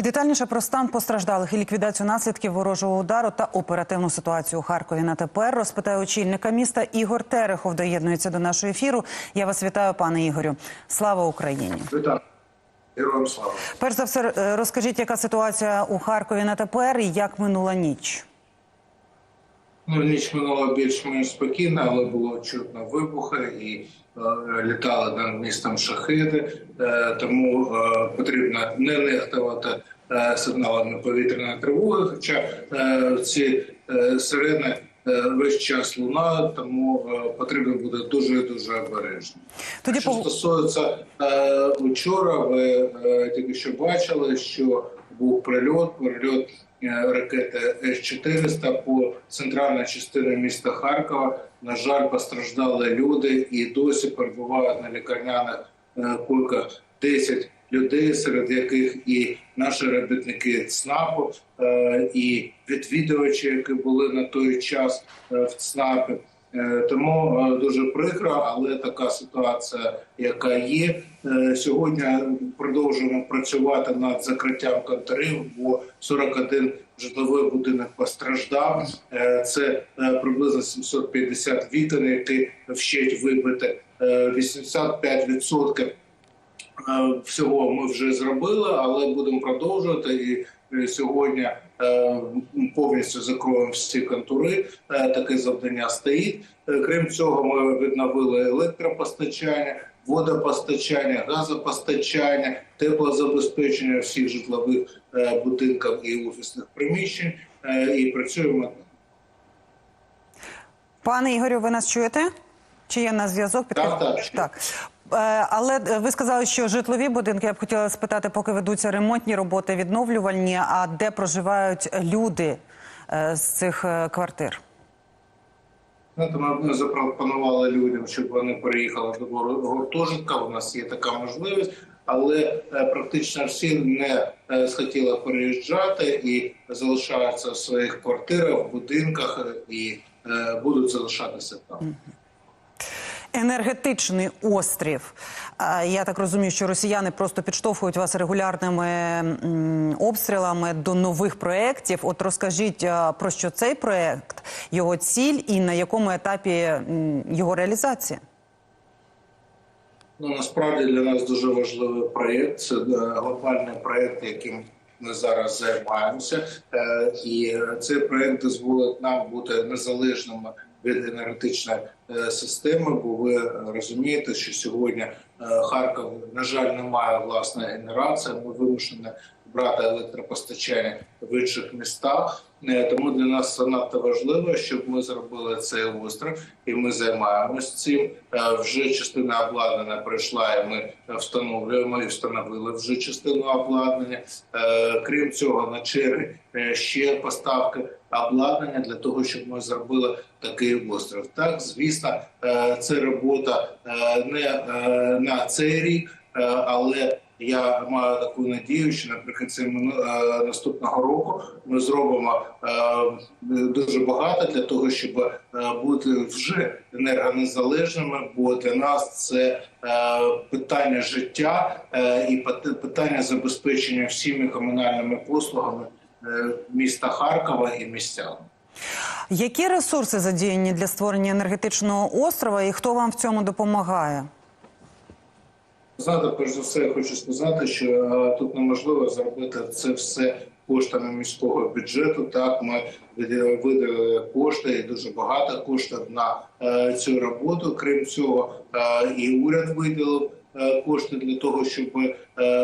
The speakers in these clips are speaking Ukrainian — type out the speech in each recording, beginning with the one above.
І детальніше про стан постраждалих і ліквідацію наслідків ворожого удару та оперативну ситуацію у Харкові на тепер розпитає очільника міста Ігор Терехов. Доєднується до нашого ефіру. Я вас вітаю, пане Ігорю. Слава Україні! Вітаю. Героям слава. Перш за все, е, розкажіть, яка ситуація у Харкові на тепер і як минула ніч? Ну, ніч минула більш-менш спокійно, але було чутно вибухи і е, літали над містом шахеди. Е, тому е, потрібно не нехтувати е, сигналами повітряної тривоги. Хоча е, ці е, сирени е, весь час лунають, тому е, потрібно буде дуже дуже обережно. Тоді Що стосується е, учора, ви е, тільки що бачили, що був прильот, прильот ракети С-400 по центральній частині міста Харкова. На жаль, постраждали люди і досі перебувають на лікарняних е, койках 10 людей, серед яких і наші робітники ЦНАПу, е, і відвідувачі, які були на той час е, в ЦНАПі. Е, Тому е, дуже прикро, але така ситуація, яка є Е, сьогодні. Продовжуємо працювати над закриттям конторів, бо 41 житловий будинок постраждав. Це приблизно 750 вікон, які вщеть вибити. Е, 85% е, всього ми вже зробили, але будемо продовжувати і. Е, Сьогодні е, повністю закроємо всі контури. Е, Таке завдання стоїть. Крім цього, ми відновили електропостачання, водопостачання, газопостачання, теплозабезпечення всіх житлових будинків і офісних приміщень. І працюємо. Пане Ігорю, ви нас чуєте? Чи є на зв'язок? Так, так. так. Е, Але е, ви сказали, що житлові будинки, я б хотіла спитати, поки ведуться ремонтні роботи, відновлювальні, а де проживають люди е, з цих квартир? Знаєте, Ми запропонували людям, щоб вони переїхали до гуртожитка. У нас є така можливість, але практично всі не схотіли переїжджати і залишаються в своїх квартирах, будинках і будуть залишатися там. Енергетичний острів. Е, Я так розумію, що росіяни просто підштовхують вас регулярними обстрілами до нових проєктів. От розкажіть е, про що цей проєкт, його ціль і на якому етапі його реалізація? Ну насправді для нас дуже важливий проєкт. Це е, глобальний проєкт, яким ми зараз займаємося, Е, і цей проєкт дозволить нам бути незалежними від енергетичної е, системи. Бо ви розумієте, що сьогодні е, Харків, на жаль, не має власної генерації. Ми вимушені брати електропостачання в інших містах. Е, Тому для нас це надто важливо, щоб ми зробили цей остров, і ми займаємось цим. Е, Вже частина обладнання прийшла, і ми встановлюємо і встановили вже частину обладнання. Е, Крім цього, на черги ще поставки обладнання для того, щоб ми зробили такий остров. Так, звісно, це робота не на цей рік, але я маю таку надію, що наприкінці е, наступного року ми зробимо е, дуже багато для того, щоб е, бути вже енергонезалежними. Бо для нас це питання життя і пит- питання забезпечення всіми комунальними послугами міста Харкова і містян. Які ресурси задіяні для створення енергетичного острова, і хто вам в цьому допомагає? Знаєте, перш за все, я хочу сказати, що е, тут неможливо зробити це все коштами міського бюджету. Так, ми виділили кошти і дуже багато коштів на е, цю роботу. Крім цього, е, і уряд виділив кошти для того, щоб е,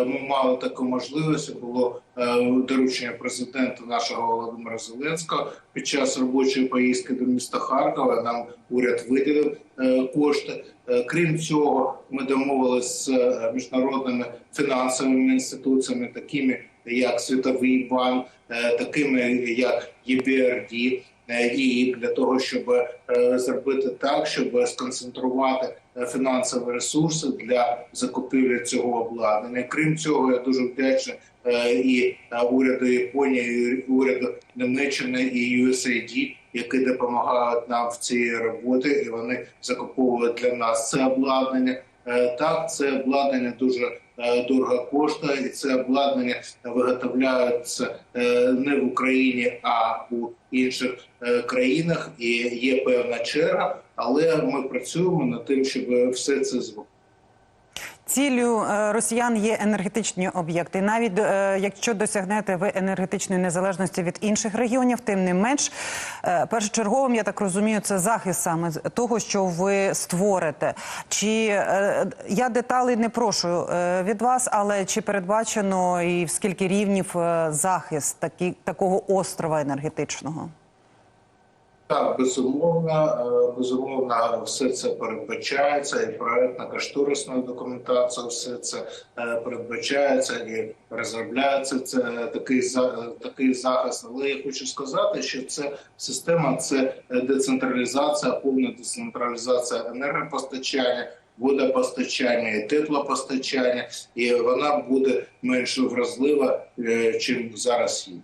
ми мали таку можливість. Було е, доручення президента нашого Володимира Зеленського під час робочої поїздки до міста Харкова. Нам уряд виділив е, кошти. Е, Крім цього, ми домовилися з е, міжнародними фінансовими інституціями, такими як Світовий банк, е, такими як ЄБРД, е, і для того, щоб е, зробити так, щоб сконцентрувати е, фінансові ресурси для закупівлі цього обладнання. Крім цього, я дуже вдячний е, і е, уряду Японії, і уряду Німеччини і USAID, які допомагають нам в цій роботі, і вони закуповують для нас це обладнання. Е, Так, це обладнання дуже е, дорого коштує, і це обладнання виготовляється е, не в Україні, а у інших е, країнах. І є певна черга, але ми працюємо над тим, щоб все це зробити. Ціллю е, росіян є енергетичні об'єкти. Навіть е, якщо досягнете ви енергетичної незалежності від інших регіонів, тим не менш е, першочерговим, я так розумію, це захист саме того, що ви створите. Чи я деталей не прошу від вас, але чи передбачено і в скільки рівнів захист такі, такого острова енергетичного? Так, безумовно, е, безумовно, все це передбачається, і проектна кошторисна документація, все це е, передбачається і розробляється. Це такий такий захист. Але я хочу сказати, що це система, це децентралізація, повна децентралізація енергопостачання. Водопостачання і теплопостачання, і вона буде менш вразлива, е, чим зараз є.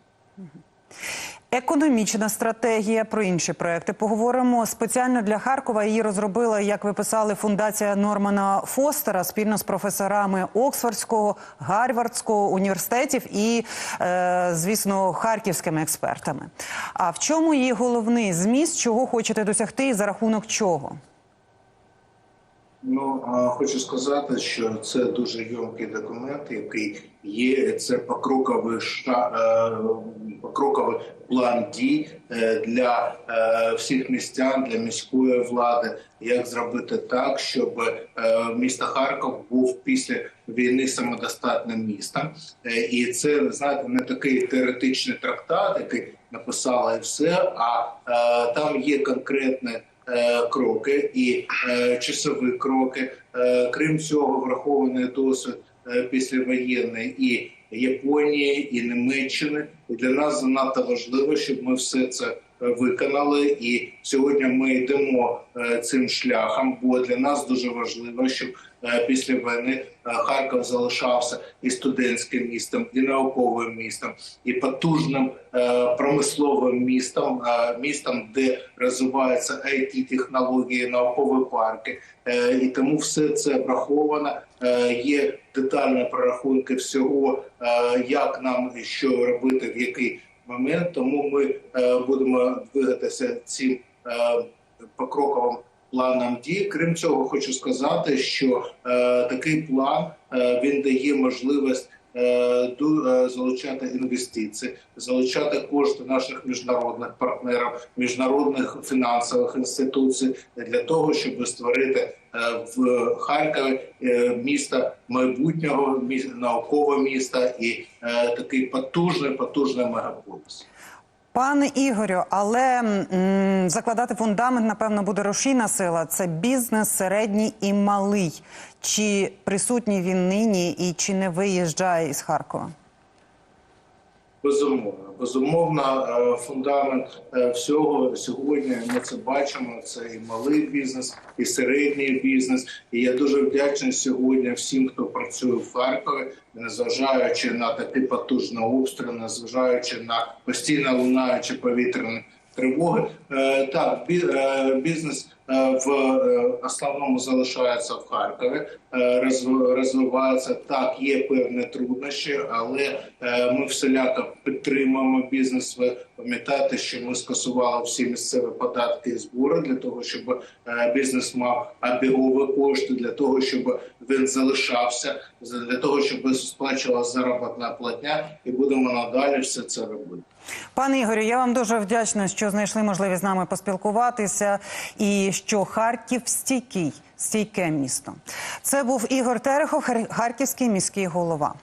Економічна стратегія про інші проекти поговоримо спеціально для Харкова. Її розробила, як ви писали, фундація Нормана Фостера спільно з професорами Оксфордського, Гарвардського університетів і, е, звісно, харківськими експертами. А в чому її головний зміст, чого хочете досягти, і за рахунок чого? Ну хочу сказати, що це дуже йомкий документ, який є. Це покроковий ша е, покроковий план дій е, для е, всіх містян, для міської влади. Як зробити так, щоб місто Харків був після війни самодостатним містом, і це знаєте не такий теоретичний трактат, який написала і все. А там є конкретне кроки і е, часові кроки. Е, Крім цього, врахований досвід е, післявоєнний і Японії, і Німеччини. І для нас занадто важливо, щоб ми все це е, виконали. І сьогодні ми йдемо е, цим шляхом. Бо для нас дуже важливо, щоб е, після війни е, Харків залишався і студентським містом, і науковим містом, і потужним промисловим містом, містом, де розвиваються it технології, наукові парки. І тому все це враховано. Є детальні прорахунки всього, як нам що робити, в який момент. Тому ми е, будемо двигатися цим е, покроковим планом дій. Крім цього, хочу сказати, що е, такий план він дає можливість залучати інвестиції, залучати кошти наших міжнародних партнерів, міжнародних фінансових інституцій для того, щоб створити е, в Харкові міста майбутнього, наукового міста і е, такий потужний, потужний мегаполіс. Пане Ігорю, але м, закладати фундамент, напевно, буде рушійна сила. Це бізнес середній і малий. Чи присутній він нині і чи не виїжджає із Харкова? Безумовно, безумовно, е, фундамент е, всього сьогодні. Ми це бачимо. Це і малий бізнес, і середній бізнес. І я дуже вдячний сьогодні всім, хто працює в Харкові, незважаючи на такий потужний обстріл, незважаючи на постійно лунаючі повітряні тривоги. Е, Так, е, бізнес е, в основному залишається в Харкові, розв- розвивається. Так, є певні труднощі, але ми всіляко підтримуємо бізнес. Ви пам'ятаєте, що ми скасували всі місцеві податки і збори для того, щоб бізнес мав обігові кошти, для того, щоб він залишався, для того, щоб сплачувала заробітна платня, і будемо надалі все це робити. Пане Ігорю, я вам дуже вдячна, що знайшли можливість з нами поспілкуватися, і що Харків стійкий, стійке місто. Це був Ігор Терехов, харківський міський голова.